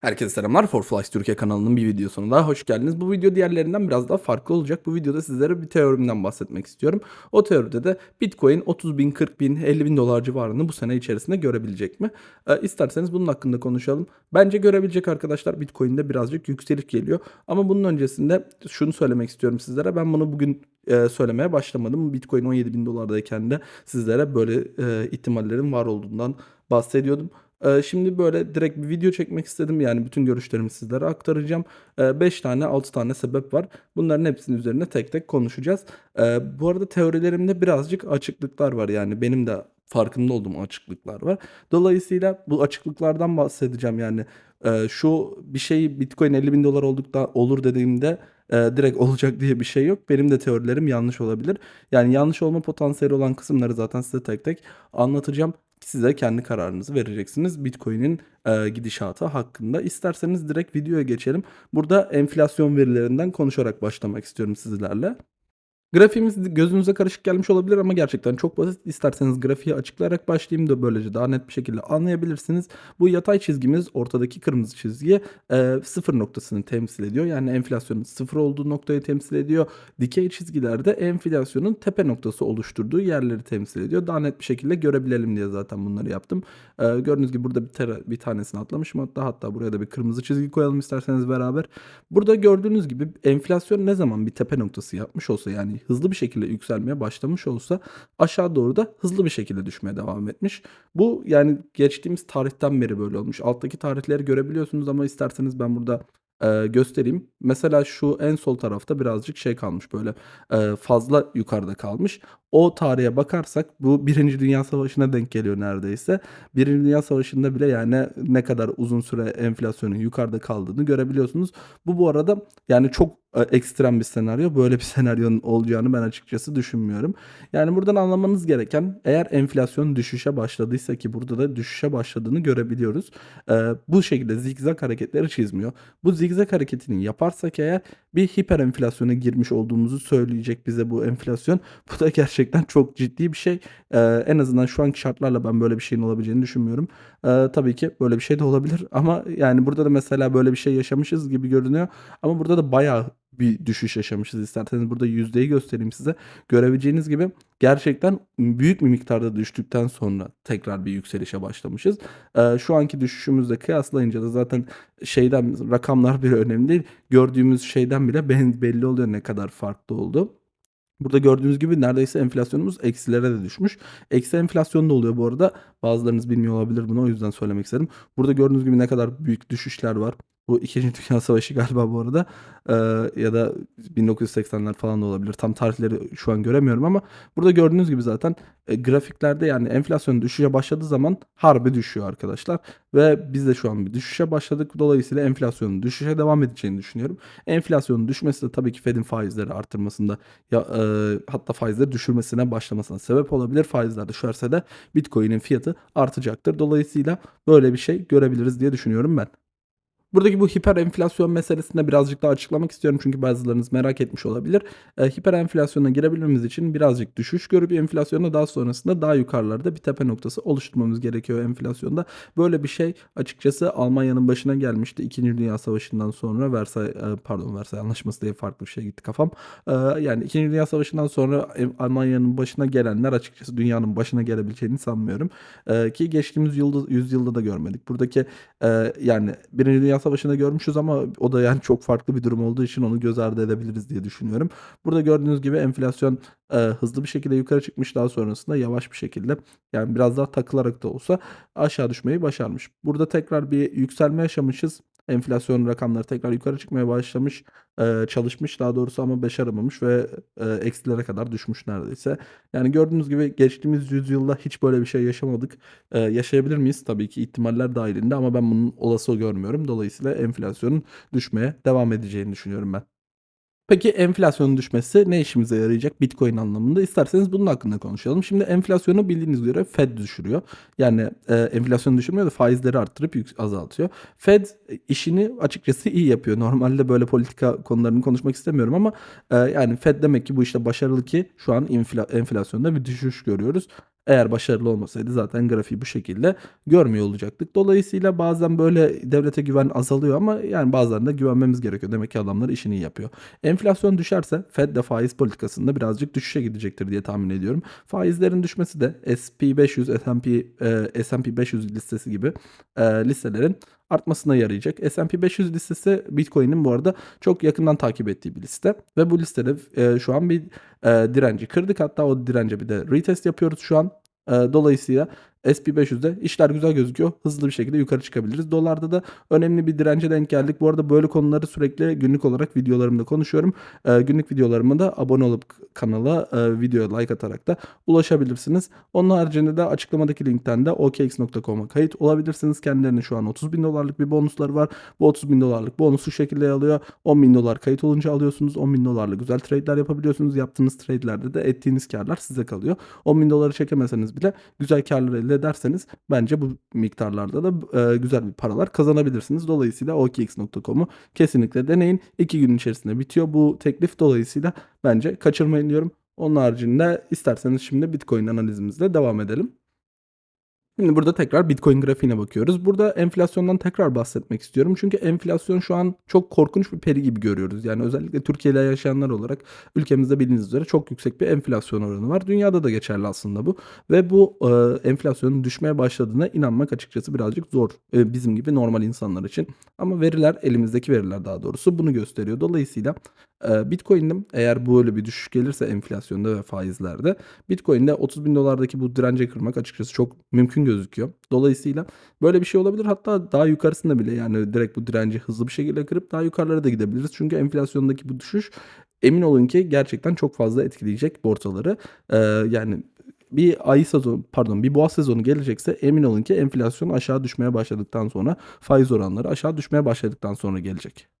Herkese selamlar. Forflies Türkiye kanalının bir videosuna daha hoş geldiniz. Bu video diğerlerinden biraz daha farklı olacak. Bu videoda sizlere bir teorimden bahsetmek istiyorum. O teoride de Bitcoin 30 bin, 40 bin, 50 bin dolar civarını bu sene içerisinde görebilecek mi? Ee, isterseniz bunun hakkında konuşalım. Bence görebilecek arkadaşlar Bitcoin'de birazcık yükseliş geliyor. Ama bunun öncesinde şunu söylemek istiyorum sizlere. Ben bunu bugün e, söylemeye başlamadım. Bitcoin 17 bin dolardayken de sizlere böyle e, ihtimallerin var olduğundan bahsediyordum. Eee, şimdi böyle direkt bir video çekmek istedim. Yani bütün görüşlerimi sizlere aktaracağım. 5 tane 6 tane sebep var. Bunların hepsinin üzerine tek tek konuşacağız. Eee, bu arada teorilerimde birazcık açıklıklar var. Yani benim de farkında olduğum açıklıklar var. Dolayısıyla bu açıklıklardan bahsedeceğim. Yani eee, şu bir şey Bitcoin 50 bin dolar oldukta olur dediğimde eee, direkt olacak diye bir şey yok. Benim de teorilerim yanlış olabilir. Yani yanlış olma potansiyeli olan kısımları zaten size tek tek anlatacağım. Size kendi kararınızı vereceksiniz Bitcoin'in e, gidişatı hakkında. İsterseniz direkt videoya geçelim. Burada enflasyon verilerinden konuşarak başlamak istiyorum sizlerle. Grafiğimiz gözünüze karışık gelmiş olabilir ama gerçekten çok basit. İsterseniz grafiği açıklayarak başlayayım da böylece daha net bir şekilde anlayabilirsiniz. Bu yatay çizgimiz ortadaki kırmızı çizgiye e, sıfır noktasını temsil ediyor. Yani enflasyonun sıfır olduğu noktayı temsil ediyor. Dikey çizgilerde enflasyonun tepe noktası oluşturduğu yerleri temsil ediyor. Daha net bir şekilde görebilelim diye zaten bunları yaptım. E, gördüğünüz gibi burada bir, tera, bir tanesini atlamışım hatta hatta buraya da bir kırmızı çizgi koyalım isterseniz beraber. Burada gördüğünüz gibi enflasyon ne zaman bir tepe noktası yapmış olsa yani hızlı bir şekilde yükselmeye başlamış olsa aşağı doğru da hızlı bir şekilde düşmeye devam etmiş. Bu yani geçtiğimiz tarihten beri böyle olmuş. Alttaki tarihleri görebiliyorsunuz ama isterseniz ben burada e, göstereyim. Mesela şu en sol tarafta birazcık şey kalmış böyle e, fazla yukarıda kalmış. O tarihe bakarsak bu Birinci Dünya Savaşı'na denk geliyor neredeyse. Birinci Dünya Savaşı'nda bile yani ne kadar uzun süre enflasyonun yukarıda kaldığını görebiliyorsunuz. Bu bu arada yani çok ekstrem bir senaryo. Böyle bir senaryonun olacağını ben açıkçası düşünmüyorum. Yani buradan anlamanız gereken eğer enflasyon düşüşe başladıysa ki burada da düşüşe başladığını görebiliyoruz. E, bu şekilde zigzag hareketleri çizmiyor. Bu zigzag hareketini yaparsak eğer bir hiper enflasyona girmiş olduğumuzu söyleyecek bize bu enflasyon. Bu da gerçekten çok ciddi bir şey. E, en azından şu anki şartlarla ben böyle bir şeyin olabileceğini düşünmüyorum. E, tabii ki böyle bir şey de olabilir ama yani burada da mesela böyle bir şey yaşamışız gibi görünüyor. Ama burada da bayağı bir düşüş yaşamışız. İsterseniz burada yüzdeyi göstereyim size. Görebileceğiniz gibi gerçekten büyük bir miktarda düştükten sonra tekrar bir yükselişe başlamışız. Ee, şu anki düşüşümüzle kıyaslayınca da zaten şeyden rakamlar bir önemli değil. Gördüğümüz şeyden bile belli oluyor ne kadar farklı oldu. Burada gördüğünüz gibi neredeyse enflasyonumuz eksilere de düşmüş. Eksi enflasyon da oluyor bu arada. Bazılarınız bilmiyor olabilir bunu o yüzden söylemek istedim. Burada gördüğünüz gibi ne kadar büyük düşüşler var. Bu 2. Dünya Savaşı galiba bu arada ee, ya da 1980'ler falan da olabilir. Tam tarihleri şu an göremiyorum ama burada gördüğünüz gibi zaten e, grafiklerde yani enflasyon düşüşe başladığı zaman harbi düşüyor arkadaşlar. Ve biz de şu an bir düşüşe başladık. Dolayısıyla enflasyonun düşüşe devam edeceğini düşünüyorum. Enflasyonun düşmesi de tabii ki Fed'in faizleri artırmasında ya e, hatta faizleri düşürmesine başlamasına sebep olabilir. Faizler düşerse de Bitcoin'in fiyatı artacaktır. Dolayısıyla böyle bir şey görebiliriz diye düşünüyorum ben. Buradaki bu hiper enflasyon meselesinde birazcık daha açıklamak istiyorum çünkü bazılarınız merak etmiş olabilir. E, hiper enflasyona girebilmemiz için birazcık düşüş görüp enflasyonda daha sonrasında daha yukarılarda bir tepe noktası oluşturmamız gerekiyor enflasyonda. Böyle bir şey açıkçası Almanya'nın başına gelmişti. İkinci Dünya Savaşı'ndan sonra Versay e, pardon Versay Anlaşması diye farklı bir şey gitti kafam. E, yani İkinci Dünya Savaşı'ndan sonra Almanya'nın başına gelenler açıkçası dünyanın başına gelebileceğini sanmıyorum. E, ki geçtiğimiz yılda, yüzyılda da görmedik. Buradaki e, yani Birinci Dünya Savaşı'nda görmüşüz ama o da yani çok farklı bir durum olduğu için onu göz ardı edebiliriz diye düşünüyorum. Burada gördüğünüz gibi enflasyon e, hızlı bir şekilde yukarı çıkmış daha sonrasında yavaş bir şekilde yani biraz daha takılarak da olsa aşağı düşmeyi başarmış. Burada tekrar bir yükselme yaşamışız. Enflasyon rakamları tekrar yukarı çıkmaya başlamış, e, çalışmış daha doğrusu ama başaramamış ve e, eksilere kadar düşmüş neredeyse. Yani gördüğünüz gibi geçtiğimiz yüzyılda hiç böyle bir şey yaşamadık. E, yaşayabilir miyiz? Tabii ki ihtimaller dahilinde ama ben bunun olası görmüyorum. Dolayısıyla enflasyonun düşmeye devam edeceğini düşünüyorum ben. Peki enflasyonun düşmesi ne işimize yarayacak Bitcoin anlamında? İsterseniz bunun hakkında konuşalım. Şimdi enflasyonu bildiğiniz üzere Fed düşürüyor. Yani e, enflasyonu düşürmüyor da faizleri arttırıp yük- azaltıyor. Fed işini açıkçası iyi yapıyor. Normalde böyle politika konularını konuşmak istemiyorum ama e, yani Fed demek ki bu işte başarılı ki şu an infla- enflasyonda bir düşüş görüyoruz. Eğer başarılı olmasaydı zaten grafiği bu şekilde görmüyor olacaktık. Dolayısıyla bazen böyle devlete güven azalıyor ama yani bazen güvenmemiz gerekiyor. Demek ki adamlar işini iyi yapıyor. Enflasyon düşerse Fed de faiz politikasında birazcık düşüşe gidecektir diye tahmin ediyorum. Faizlerin düşmesi de S&P 500, S&P, S&P 500 listesi gibi e, listelerin artmasına yarayacak. S&P 500 listesi Bitcoin'in bu arada çok yakından takip ettiği bir liste ve bu listede e, şu an bir e, direnci kırdık. Hatta o dirence bir de retest yapıyoruz şu an. E, dolayısıyla SP500'de işler güzel gözüküyor. Hızlı bir şekilde yukarı çıkabiliriz. Dolarda da önemli bir dirence denk geldik. Bu arada böyle konuları sürekli günlük olarak videolarımda konuşuyorum. E, günlük videolarıma da abone olup kanala e, videoya like atarak da ulaşabilirsiniz. Onun haricinde de açıklamadaki linkten de okx.com'a kayıt olabilirsiniz. Kendilerine şu an 30 bin dolarlık bir bonusları var. Bu 30 bin dolarlık bonusu şu şekilde alıyor. 10 bin dolar kayıt olunca alıyorsunuz. 10 bin dolarla güzel trade'ler yapabiliyorsunuz. Yaptığınız trade'lerde de ettiğiniz karlar size kalıyor. 10 bin doları çekemeseniz bile güzel karlar elde ederseniz bence bu miktarlarda da e, güzel bir paralar kazanabilirsiniz. Dolayısıyla okx.com'u kesinlikle deneyin. 2 gün içerisinde bitiyor bu teklif. Dolayısıyla bence kaçırmayın diyorum. Onun haricinde isterseniz şimdi Bitcoin analizimizle devam edelim. Şimdi burada tekrar Bitcoin grafiğine bakıyoruz. Burada enflasyondan tekrar bahsetmek istiyorum. Çünkü enflasyon şu an çok korkunç bir peri gibi görüyoruz. Yani özellikle Türkiye'de yaşayanlar olarak ülkemizde bildiğiniz üzere çok yüksek bir enflasyon oranı var. Dünyada da geçerli aslında bu. Ve bu e, enflasyonun düşmeye başladığına inanmak açıkçası birazcık zor e, bizim gibi normal insanlar için. Ama veriler elimizdeki veriler daha doğrusu bunu gösteriyor. Dolayısıyla e, Bitcoin'de eğer böyle bir düşüş gelirse enflasyonda ve faizlerde Bitcoin'de 30 bin dolardaki bu dirence kırmak açıkçası çok mümkün gözüküyor. Dolayısıyla böyle bir şey olabilir. Hatta daha yukarısında bile yani direkt bu direnci hızlı bir şekilde kırıp daha yukarılara da gidebiliriz. Çünkü enflasyondaki bu düşüş emin olun ki gerçekten çok fazla etkileyecek borsaları. Ee, yani bir ay sezonu pardon bir boğa sezonu gelecekse emin olun ki enflasyon aşağı düşmeye başladıktan sonra faiz oranları aşağı düşmeye başladıktan sonra gelecek.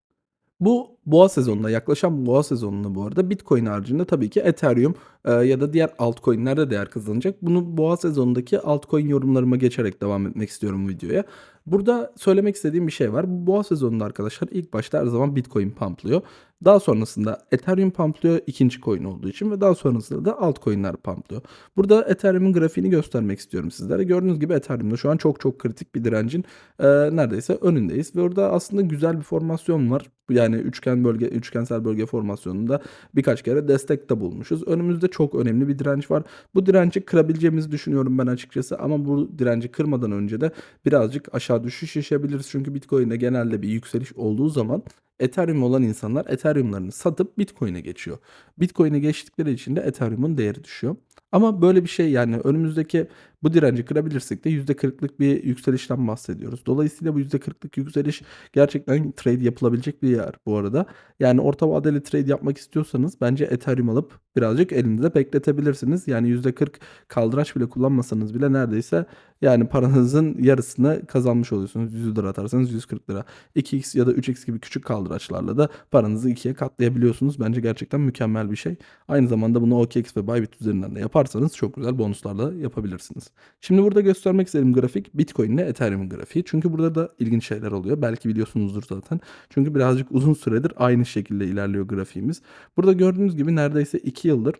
Bu boğa sezonuna yaklaşan boğa sezonunda bu arada Bitcoin haricinde tabii ki Ethereum e, ya da diğer altcoin'ler de değer kazanacak. Bunu boğa sezonundaki altcoin yorumlarıma geçerek devam etmek istiyorum videoya. Burada söylemek istediğim bir şey var. Bu boğa sezonunda arkadaşlar ilk başta her zaman Bitcoin pumplıyor. Daha sonrasında Ethereum pumplıyor ikinci coin olduğu için ve daha sonrasında da altcoin'ler pumplıyor. Burada Ethereum'un grafiğini göstermek istiyorum sizlere. Gördüğünüz gibi Ethereum'da şu an çok çok kritik bir direncin e, neredeyse önündeyiz ve orada aslında güzel bir formasyon var. Yani üçgen bölge üçgensel bölge formasyonunda birkaç kere destek de bulmuşuz. Önümüzde çok önemli bir direnç var. Bu direnci kırabileceğimizi düşünüyorum ben açıkçası ama bu direnci kırmadan önce de birazcık aşağı düşüş yaşayabiliriz. Çünkü Bitcoin'de genelde bir yükseliş olduğu zaman Ethereum olan insanlar Ethereum'larını satıp Bitcoin'e geçiyor. Bitcoin'e geçtikleri için de Ethereum'un değeri düşüyor. Ama böyle bir şey yani önümüzdeki bu direnci kırabilirsek de %40'lık bir yükselişten bahsediyoruz. Dolayısıyla bu %40'lık yükseliş gerçekten trade yapılabilecek bir yer bu arada. Yani orta vadeli trade yapmak istiyorsanız bence Ethereum alıp birazcık elinizde bekletebilirsiniz. Yani %40 kaldıraç bile kullanmasanız bile neredeyse yani paranızın yarısını kazanmış oluyorsunuz. 100 lira atarsanız 140 lira. 2x ya da 3x gibi küçük kaldıraçlarla da paranızı ikiye katlayabiliyorsunuz. Bence gerçekten mükemmel bir şey. Aynı zamanda bunu OKX ve Bybit üzerinden de yaparsanız çok güzel bonuslarla yapabilirsiniz. Şimdi burada göstermek istediğim grafik Bitcoin ile Ethereum grafiği. Çünkü burada da ilginç şeyler oluyor. Belki biliyorsunuzdur zaten. Çünkü birazcık uzun süredir aynı şekilde ilerliyor grafiğimiz. Burada gördüğünüz gibi neredeyse 2 yıldır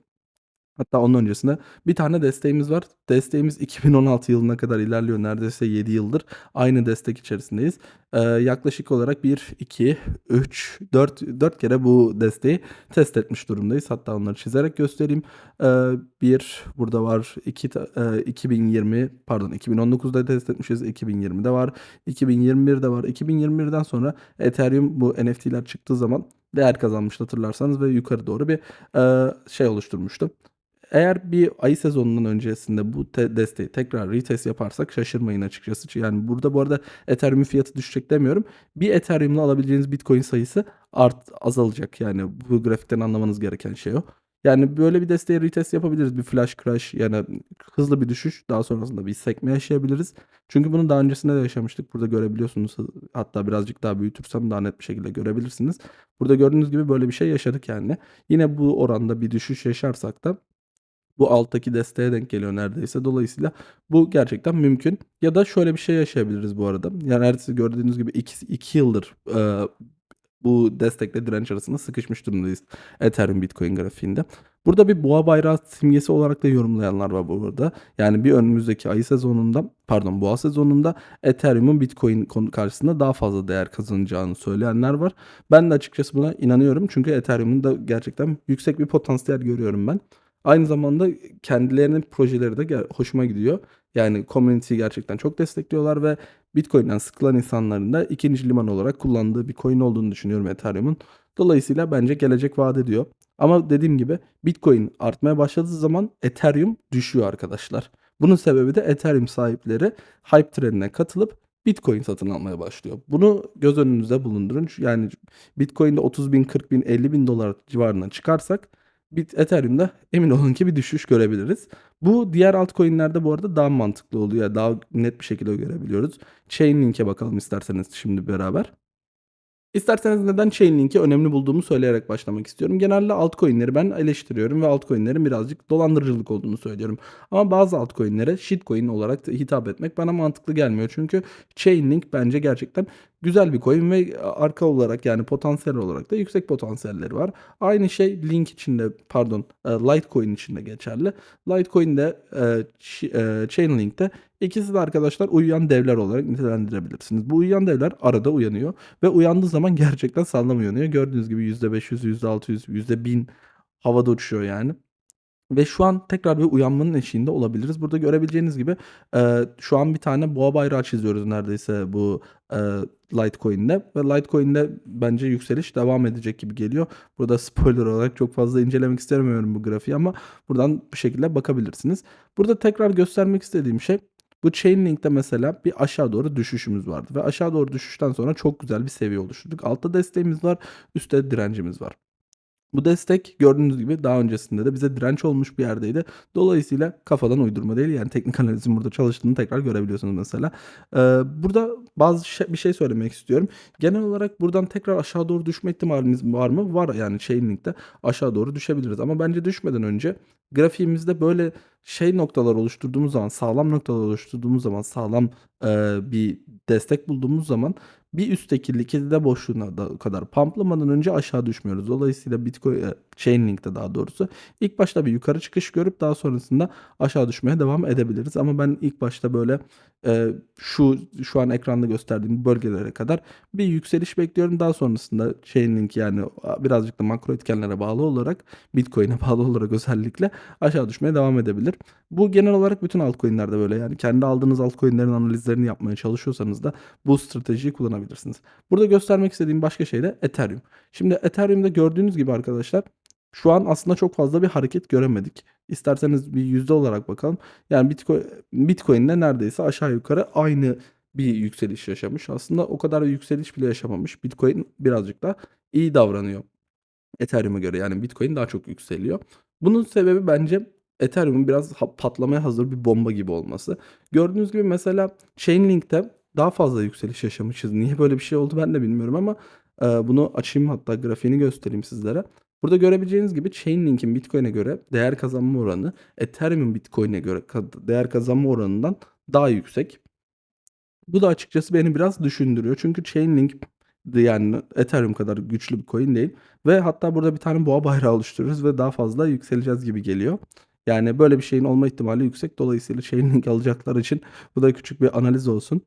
Hatta onun öncesinde bir tane desteğimiz var. Desteğimiz 2016 yılına kadar ilerliyor. Neredeyse 7 yıldır aynı destek içerisindeyiz. Ee, yaklaşık olarak 1, 2, 3, 4, 4 kere bu desteği test etmiş durumdayız. Hatta onları çizerek göstereyim. Ee, bir burada var. 2, e, 2020 pardon 2019'da test etmişiz. 2020'de var. 2021'de var. 2021'den sonra Ethereum bu NFT'ler çıktığı zaman değer kazanmıştı hatırlarsanız ve yukarı doğru bir e, şey oluşturmuştu. Eğer bir ayı sezonunun öncesinde bu te- desteği tekrar retest yaparsak şaşırmayın açıkçası. Yani burada bu arada Ethereum fiyatı düşecek demiyorum. Bir Ethereum'la alabileceğiniz Bitcoin sayısı art azalacak. Yani bu grafikten anlamanız gereken şey o. Yani böyle bir desteği retest yapabiliriz. Bir flash crash yani hızlı bir düşüş. Daha sonrasında bir sekme yaşayabiliriz. Çünkü bunu daha öncesinde de yaşamıştık. Burada görebiliyorsunuz. Hatta birazcık daha büyütürsem daha net bir şekilde görebilirsiniz. Burada gördüğünüz gibi böyle bir şey yaşadık yani. Yine bu oranda bir düşüş yaşarsak da bu alttaki desteğe denk geliyor neredeyse. Dolayısıyla bu gerçekten mümkün. Ya da şöyle bir şey yaşayabiliriz bu arada. Yani her gördüğünüz gibi 2 yıldır e, bu destekle direnç arasında sıkışmış durumdayız Ethereum Bitcoin grafiğinde. Burada bir boğa bayrağı simgesi olarak da yorumlayanlar var burada. Yani bir önümüzdeki ayı sezonunda pardon boğa sezonunda Ethereum'un Bitcoin karşısında daha fazla değer kazanacağını söyleyenler var. Ben de açıkçası buna inanıyorum. Çünkü Ethereum'un da gerçekten yüksek bir potansiyel görüyorum ben. Aynı zamanda kendilerinin projeleri de hoşuma gidiyor. Yani community'yi gerçekten çok destekliyorlar ve Bitcoin'den sıkılan insanların da ikinci liman olarak kullandığı bir coin olduğunu düşünüyorum Ethereum'un. Dolayısıyla bence gelecek vaat ediyor. Ama dediğim gibi Bitcoin artmaya başladığı zaman Ethereum düşüyor arkadaşlar. Bunun sebebi de Ethereum sahipleri hype trenine katılıp Bitcoin satın almaya başlıyor. Bunu göz önünüzde bulundurun. Yani Bitcoin'de 30 bin, 40 bin, 50 bin dolar civarına çıkarsak Bit Ethereum'da emin olun ki bir düşüş görebiliriz. Bu diğer altcoin'lerde bu arada daha mantıklı oluyor. Daha net bir şekilde görebiliyoruz. Chainlink'e bakalım isterseniz şimdi beraber. İsterseniz neden Chainlink'i önemli bulduğumu söyleyerek başlamak istiyorum. Genelde altcoin'leri ben eleştiriyorum ve altcoin'lerin birazcık dolandırıcılık olduğunu söylüyorum. Ama bazı altcoin'lere shitcoin olarak hitap etmek bana mantıklı gelmiyor. Çünkü Chainlink bence gerçekten güzel bir coin ve arka olarak yani potansiyel olarak da yüksek potansiyelleri var. Aynı şey Link içinde pardon e, Litecoin içinde geçerli. Litecoin'de e, e, Chainlink'te ikisi de arkadaşlar uyuyan devler olarak nitelendirebilirsiniz. Bu uyuyan devler arada uyanıyor ve uyandığı zaman gerçekten sağlam uyanıyor. Gördüğünüz gibi %500, %600, %1000 havada uçuyor yani. Ve şu an tekrar bir uyanmanın eşiğinde olabiliriz. Burada görebileceğiniz gibi e, şu an bir tane boğa bayrağı çiziyoruz neredeyse bu e, Litecoin'de. Ve Litecoin'de bence yükseliş devam edecek gibi geliyor. Burada spoiler olarak çok fazla incelemek istemiyorum bu grafiği ama buradan bir şekilde bakabilirsiniz. Burada tekrar göstermek istediğim şey bu Chainlink'te mesela bir aşağı doğru düşüşümüz vardı. Ve aşağı doğru düşüşten sonra çok güzel bir seviye oluşturduk. Altta desteğimiz var, üstte direncimiz var. Bu destek gördüğünüz gibi daha öncesinde de bize direnç olmuş bir yerdeydi. Dolayısıyla kafadan uydurma değil yani teknik analizin burada çalıştığını tekrar görebiliyorsunuz mesela. Ee, burada bazı şey, bir şey söylemek istiyorum. Genel olarak buradan tekrar aşağı doğru düşme ihtimalimiz var mı? Var yani Chainlink'te aşağı doğru düşebiliriz. Ama bence düşmeden önce grafiğimizde böyle şey noktalar oluşturduğumuz zaman sağlam noktalar oluşturduğumuz zaman sağlam e, bir destek bulduğumuz zaman bir üstteki likidite boşluğuna da kadar pumplamadan önce aşağı düşmüyoruz. Dolayısıyla Bitcoin Chainlink'te daha doğrusu ilk başta bir yukarı çıkış görüp daha sonrasında aşağı düşmeye devam edebiliriz. Ama ben ilk başta böyle e, şu şu an ekranda gösterdiğim bölgelere kadar bir yükseliş bekliyorum. Daha sonrasında Chainlink yani birazcık da makro etkenlere bağlı olarak Bitcoin'e bağlı olarak özellikle aşağı düşmeye devam edebilir. Bu genel olarak bütün altcoin'lerde böyle yani kendi aldığınız altcoin'lerin analizlerini yapmaya çalışıyorsanız da bu stratejiyi kullanabilirsiniz. Burada göstermek istediğim başka şey de Ethereum. Şimdi Ethereum'da gördüğünüz gibi arkadaşlar şu an aslında çok fazla bir hareket göremedik. İsterseniz bir yüzde olarak bakalım. Yani Bitcoin Bitcoin'de neredeyse aşağı yukarı aynı bir yükseliş yaşamış. Aslında o kadar bir yükseliş bile yaşamamış. Bitcoin birazcık da iyi davranıyor. Ethereum'a göre yani Bitcoin daha çok yükseliyor. Bunun sebebi bence Ethereum'un biraz patlamaya hazır bir bomba gibi olması. Gördüğünüz gibi mesela Chainlink'te daha fazla yükseliş yaşamışız. Niye böyle bir şey oldu ben de bilmiyorum ama bunu açayım hatta grafiğini göstereyim sizlere. Burada görebileceğiniz gibi Chainlink'in Bitcoin'e göre değer kazanma oranı Ethereum'un Bitcoin'e göre değer kazanma oranından daha yüksek. Bu da açıkçası beni biraz düşündürüyor. Çünkü Chainlink yani Ethereum kadar güçlü bir coin değil. Ve hatta burada bir tane boğa bayrağı oluşturuyoruz ve daha fazla yükseleceğiz gibi geliyor. Yani böyle bir şeyin olma ihtimali yüksek. Dolayısıyla Chainlink alacaklar için bu da küçük bir analiz olsun.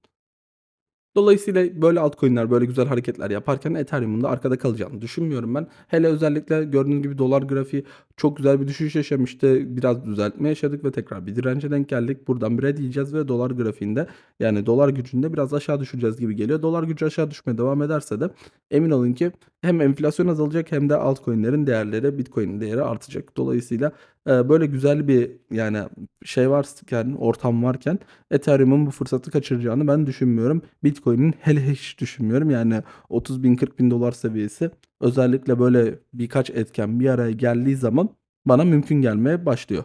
Dolayısıyla böyle altcoin'ler böyle güzel hareketler yaparken Ethereum'un da arkada kalacağını düşünmüyorum ben. Hele özellikle gördüğünüz gibi dolar grafiği çok güzel bir düşüş yaşamıştı. Biraz düzeltme yaşadık ve tekrar bir dirence denk geldik. Buradan bir red yiyeceğiz ve dolar grafiğinde yani dolar gücünde biraz aşağı düşeceğiz gibi geliyor. Dolar gücü aşağı düşmeye devam ederse de emin olun ki hem enflasyon azalacak hem de altcoin'lerin değerleri Bitcoin'in değeri artacak. Dolayısıyla e, böyle güzel bir yani şey varken ortam varken Ethereum'un bu fırsatı kaçıracağını ben düşünmüyorum. Bitcoin'in hele hiç düşünmüyorum. Yani 30 bin 40 bin dolar seviyesi özellikle böyle birkaç etken bir araya geldiği zaman bana mümkün gelmeye başlıyor.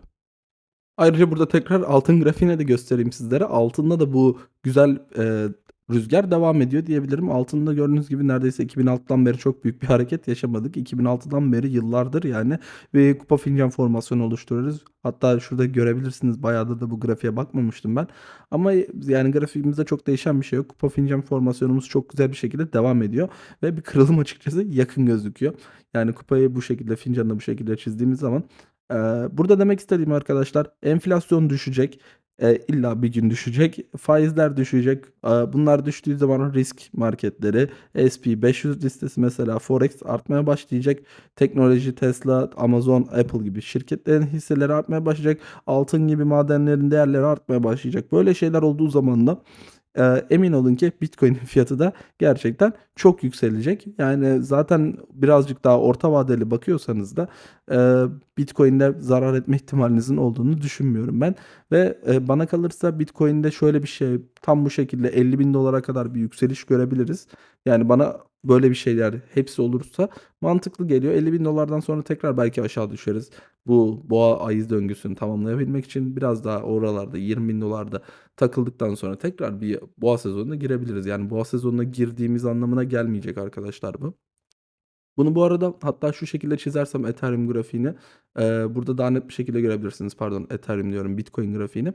Ayrıca burada tekrar altın grafiğine de göstereyim sizlere. Altında da bu güzel e, rüzgar devam ediyor diyebilirim. Altında gördüğünüz gibi neredeyse 2006'dan beri çok büyük bir hareket yaşamadık. 2006'dan beri yıllardır yani bir kupa fincan formasyonu oluşturuyoruz. Hatta şurada görebilirsiniz bayağıdır da bu grafiğe bakmamıştım ben. Ama yani grafiğimizde çok değişen bir şey yok. Kupa fincan formasyonumuz çok güzel bir şekilde devam ediyor. Ve bir kırılım açıkçası yakın gözüküyor. Yani kupayı bu şekilde fincanla bu şekilde çizdiğimiz zaman burada demek istediğim arkadaşlar enflasyon düşecek. E, illa bir gün düşecek. Faizler düşecek. E, bunlar düştüğü zaman risk marketleri, SP500 listesi mesela Forex artmaya başlayacak. Teknoloji, Tesla, Amazon, Apple gibi şirketlerin hisseleri artmaya başlayacak. Altın gibi madenlerin değerleri artmaya başlayacak. Böyle şeyler olduğu zaman da e, emin olun ki Bitcoin'in fiyatı da gerçekten çok yükselecek. Yani zaten birazcık daha orta vadeli bakıyorsanız da e, Bitcoin'de zarar etme ihtimalinizin olduğunu düşünmüyorum ben. Ve e, bana kalırsa Bitcoin'de şöyle bir şey tam bu şekilde 50 bin dolara kadar bir yükseliş görebiliriz. Yani bana böyle bir şeyler hepsi olursa mantıklı geliyor. 50 bin dolardan sonra tekrar belki aşağı düşeriz. Bu boğa ayız döngüsünü tamamlayabilmek için biraz daha oralarda 20 bin dolarda takıldıktan sonra tekrar bir boğa sezonuna girebiliriz. Yani boğa sezonuna girdiğimiz anlamına gelmeyecek arkadaşlar bu. Bunu bu arada hatta şu şekilde çizersem Ethereum grafiğini e, burada daha net bir şekilde görebilirsiniz. Pardon Ethereum diyorum Bitcoin grafiğini.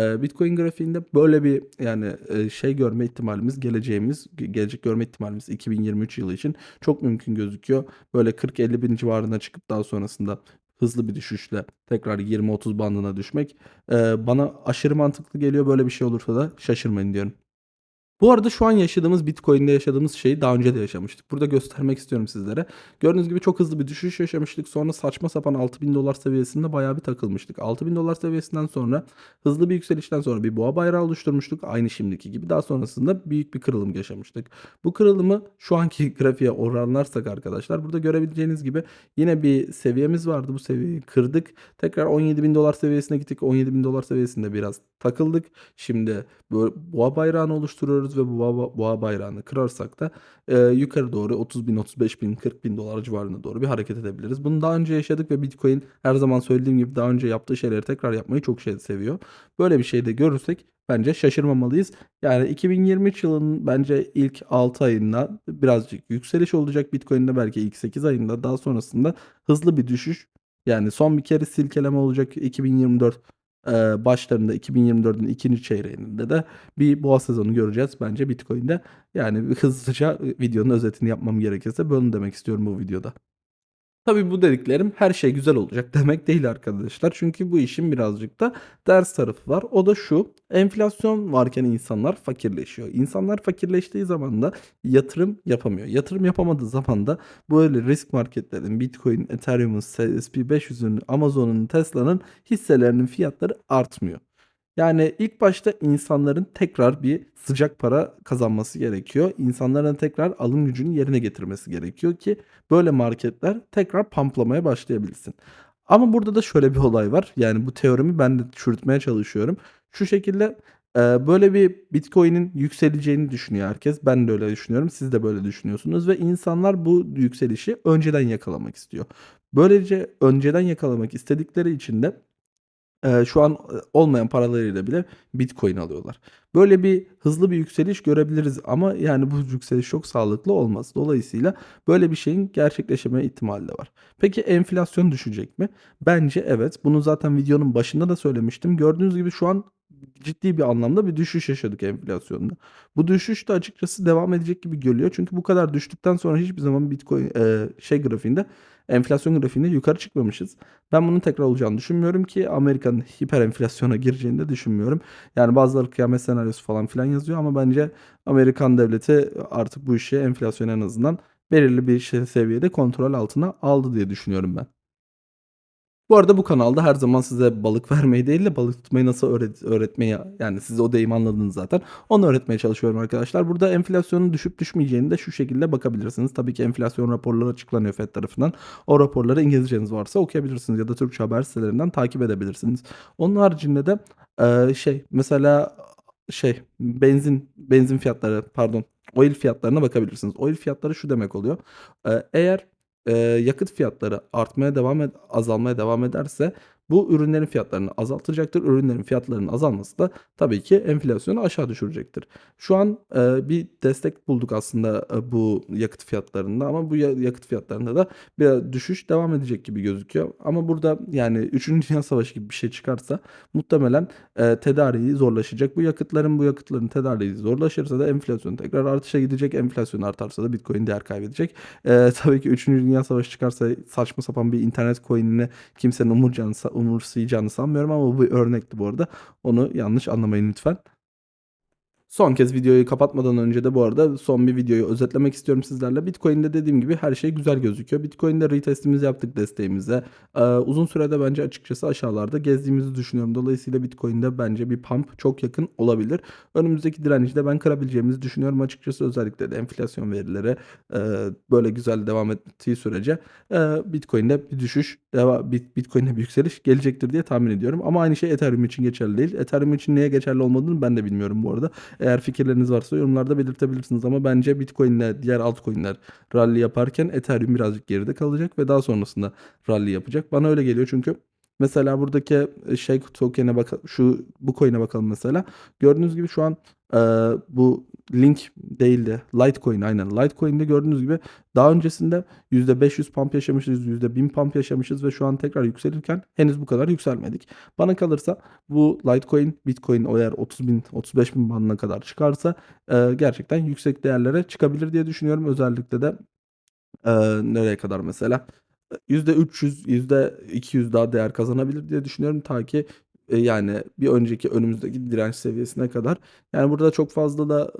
E, Bitcoin grafiğinde böyle bir yani e, şey görme ihtimalimiz geleceğimiz gelecek görme ihtimalimiz 2023 yılı için çok mümkün gözüküyor. Böyle 40-50 bin civarına çıkıp daha sonrasında hızlı bir düşüşle tekrar 20-30 bandına düşmek e, bana aşırı mantıklı geliyor. Böyle bir şey olursa da şaşırmayın diyorum. Bu arada şu an yaşadığımız Bitcoin'de yaşadığımız şeyi daha önce de yaşamıştık. Burada göstermek istiyorum sizlere. Gördüğünüz gibi çok hızlı bir düşüş yaşamıştık. Sonra saçma sapan 6000 dolar seviyesinde bayağı bir takılmıştık. 6000 dolar seviyesinden sonra hızlı bir yükselişten sonra bir boğa bayrağı oluşturmuştuk. Aynı şimdiki gibi. Daha sonrasında büyük bir kırılım yaşamıştık. Bu kırılımı şu anki grafiğe oranlarsak arkadaşlar burada görebileceğiniz gibi yine bir seviyemiz vardı. Bu seviyeyi kırdık. Tekrar 17 bin dolar seviyesine gittik. 17 bin dolar seviyesinde biraz takıldık. Şimdi boğa bayrağını oluşturuyoruz ve bu boğa, boğa bayrağını kırarsak da e, yukarı doğru 30 bin, 35 bin, 40 bin dolar civarına doğru bir hareket edebiliriz. Bunu daha önce yaşadık ve Bitcoin her zaman söylediğim gibi daha önce yaptığı şeyleri tekrar yapmayı çok şey seviyor. Böyle bir şey de görürsek bence şaşırmamalıyız. Yani 2023 yılının bence ilk 6 ayında birazcık yükseliş olacak. Bitcoin'de belki ilk 8 ayında daha sonrasında hızlı bir düşüş. Yani son bir kere silkeleme olacak 2024 başlarında 2024'ün ikinci çeyreğinde de bir boğa sezonu göreceğiz bence Bitcoin'de. Yani hızlıca videonun özetini yapmam gerekirse bunu demek istiyorum bu videoda. Tabii bu dediklerim her şey güzel olacak demek değil arkadaşlar. Çünkü bu işin birazcık da ders tarafı var. O da şu. Enflasyon varken insanlar fakirleşiyor. İnsanlar fakirleştiği zaman da yatırım yapamıyor. Yatırım yapamadığı zaman da böyle risk marketlerin Bitcoin, Ethereum'un, SP500'ün, Amazon'un, Tesla'nın hisselerinin fiyatları artmıyor. Yani ilk başta insanların tekrar bir sıcak para kazanması gerekiyor. İnsanların tekrar alım gücünü yerine getirmesi gerekiyor ki böyle marketler tekrar pamplamaya başlayabilsin. Ama burada da şöyle bir olay var. Yani bu teorimi ben de çürütmeye çalışıyorum. Şu şekilde böyle bir Bitcoin'in yükseleceğini düşünüyor herkes. Ben de öyle düşünüyorum. Siz de böyle düşünüyorsunuz ve insanlar bu yükselişi önceden yakalamak istiyor. Böylece önceden yakalamak istedikleri için de şu an, olmayan paralarıyla bile Bitcoin alıyorlar. Böyle bir hızlı bir yükseliş görebiliriz ama yani bu yükseliş çok sağlıklı olmaz. Dolayısıyla böyle bir şeyin gerçekleşme ihtimali de var. Peki enflasyon düşecek mi? Bence evet. Bunu zaten videonun başında da söylemiştim. Gördüğünüz gibi şu an ciddi bir anlamda bir düşüş yaşadık enflasyonda. Bu düşüş de açıkçası devam edecek gibi görülüyor. Çünkü bu kadar düştükten sonra hiçbir zaman Bitcoin eee, şey grafiğinde enflasyon grafiğinde yukarı çıkmamışız. Ben bunun tekrar olacağını düşünmüyorum ki Amerika'nın hiper enflasyona gireceğini de düşünmüyorum. Yani bazıları kıyamet senaryosu falan filan yazıyor ama bence Amerikan devleti artık bu işi enflasyon en azından belirli bir şey seviyede kontrol altına aldı diye düşünüyorum ben. Bu arada bu kanalda her zaman size balık vermeyi değil de balık tutmayı nasıl öğret öğretmeyi yani siz o deyimi anladınız zaten. Onu öğretmeye çalışıyorum arkadaşlar. Burada enflasyonun düşüp düşmeyeceğini de şu şekilde bakabilirsiniz. Tabii ki enflasyon raporları açıklanıyor FED tarafından. O raporları İngilizceniz varsa okuyabilirsiniz ya da Türkçe haber sitelerinden takip edebilirsiniz. Onun haricinde de e, şey mesela şey benzin benzin fiyatları pardon oil fiyatlarına bakabilirsiniz. Oil fiyatları şu demek oluyor. E, eğer Eee, yakıt fiyatları artmaya devam ed azalmaya devam ederse Bu ürünlerin fiyatlarını azaltacaktır. Ürünlerin fiyatlarının azalması da tabii ki enflasyonu aşağı düşürecektir. Şu an e, bir destek bulduk aslında e, bu yakıt fiyatlarında ama bu ya- yakıt fiyatlarında da bir düşüş devam edecek gibi gözüküyor. Ama burada yani 3. Dünya Savaşı gibi bir şey çıkarsa muhtemelen e, tedariği zorlaşacak. Bu yakıtların bu yakıtların tedariği zorlaşırsa da enflasyon tekrar artışa gidecek. Enflasyon artarsa da Bitcoin değer kaybedecek. E, tabii ki 3. Dünya Savaşı çıkarsa saçma sapan bir internet coin'ine kimsenin umurcağını, umursayacağını sanmıyorum ama bu bir örnekti bu arada. Onu yanlış anlamayın lütfen. Son kez videoyu kapatmadan önce de bu arada son bir videoyu özetlemek istiyorum sizlerle. Bitcoin'de dediğim gibi her şey güzel gözüküyor. Bitcoin'de retestimizi yaptık desteğimize. Ee, uzun sürede bence açıkçası aşağılarda gezdiğimizi düşünüyorum. Dolayısıyla Bitcoin'de bence bir pump çok yakın olabilir. Önümüzdeki direnci de ben kırabileceğimizi düşünüyorum açıkçası. Özellikle de enflasyon verileri e, böyle güzel devam ettiği sürece e, Bitcoin'de bir düşüş, Bitcoin'de bir yükseliş gelecektir diye tahmin ediyorum. Ama aynı şey Ethereum için geçerli değil. Ethereum için neye geçerli olmadığını ben de bilmiyorum bu arada. Eğer fikirleriniz varsa yorumlarda belirtebilirsiniz ama bence Bitcoin ile diğer altcoin'ler rally yaparken Ethereum birazcık geride kalacak ve daha sonrasında rally yapacak. Bana öyle geliyor çünkü mesela buradaki Shake token'e bak şu bu coin'e bakalım mesela. Gördüğünüz gibi şu an e, bu Link değildi. Litecoin aynen. Litecoin'de gördüğünüz gibi daha öncesinde %500 pump yaşamışız, %1000 pump yaşamışız ve şu an tekrar yükselirken henüz bu kadar yükselmedik. Bana kalırsa bu Litecoin, Bitcoin eğer 30 bin, 35 bin bandına kadar çıkarsa e, gerçekten yüksek değerlere çıkabilir diye düşünüyorum. Özellikle de e, nereye kadar mesela? %300, %200 daha değer kazanabilir diye düşünüyorum. Ta ki e, yani bir önceki önümüzdeki direnç seviyesine kadar. Yani burada çok fazla da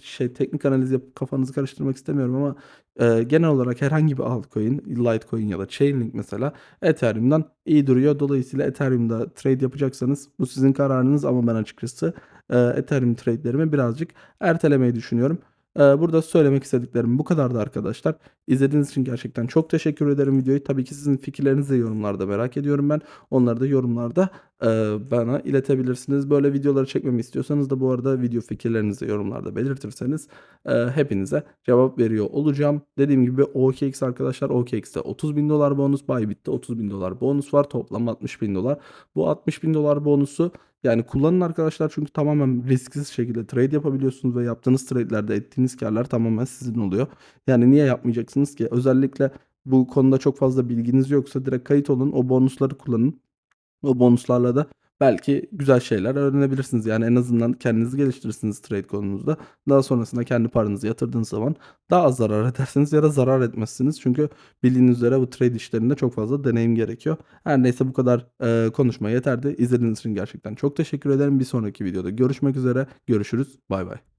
şey teknik analiz yapıp kafanızı karıştırmak istemiyorum ama e, genel olarak herhangi bir altcoin, Litecoin ya da Chainlink mesela Ethereum'dan iyi duruyor. Dolayısıyla Ethereum'da trade yapacaksanız bu sizin kararınız ama ben açıkçası e, Ethereum trade'lerimi birazcık ertelemeyi düşünüyorum. E, burada söylemek istediklerim bu kadardı arkadaşlar. İzlediğiniz için gerçekten çok teşekkür ederim videoyu. Tabii ki sizin fikirlerinizi de yorumlarda merak ediyorum ben. Onları da yorumlarda e, bana iletebilirsiniz. Böyle videoları çekmemi istiyorsanız da bu arada video fikirlerinizi yorumlarda belirtirseniz e, hepinize cevap veriyor olacağım. Dediğim gibi OKX arkadaşlar OKX'te 30 bin dolar bonus, Bybit'te 30 bin dolar bonus var. Toplam 60 bin dolar. Bu 60 bin dolar bonusu yani kullanın arkadaşlar çünkü tamamen risksiz şekilde trade yapabiliyorsunuz ve yaptığınız trade'lerde ettiğiniz karlar tamamen sizin oluyor. Yani niye yapmayacaksınız ki? Özellikle bu konuda çok fazla bilginiz yoksa direkt kayıt olun, o bonusları kullanın. O bonuslarla da belki güzel şeyler öğrenebilirsiniz. Yani en azından kendinizi geliştirirsiniz trade konunuzda. Daha sonrasında kendi paranızı yatırdığınız zaman daha az zarar edersiniz ya da zarar etmezsiniz. Çünkü bildiğiniz üzere bu trade işlerinde çok fazla deneyim gerekiyor. Her neyse bu kadar e, konuşma yeterdi. İzlediğiniz için gerçekten çok teşekkür ederim. Bir sonraki videoda görüşmek üzere. Görüşürüz. Bay bay.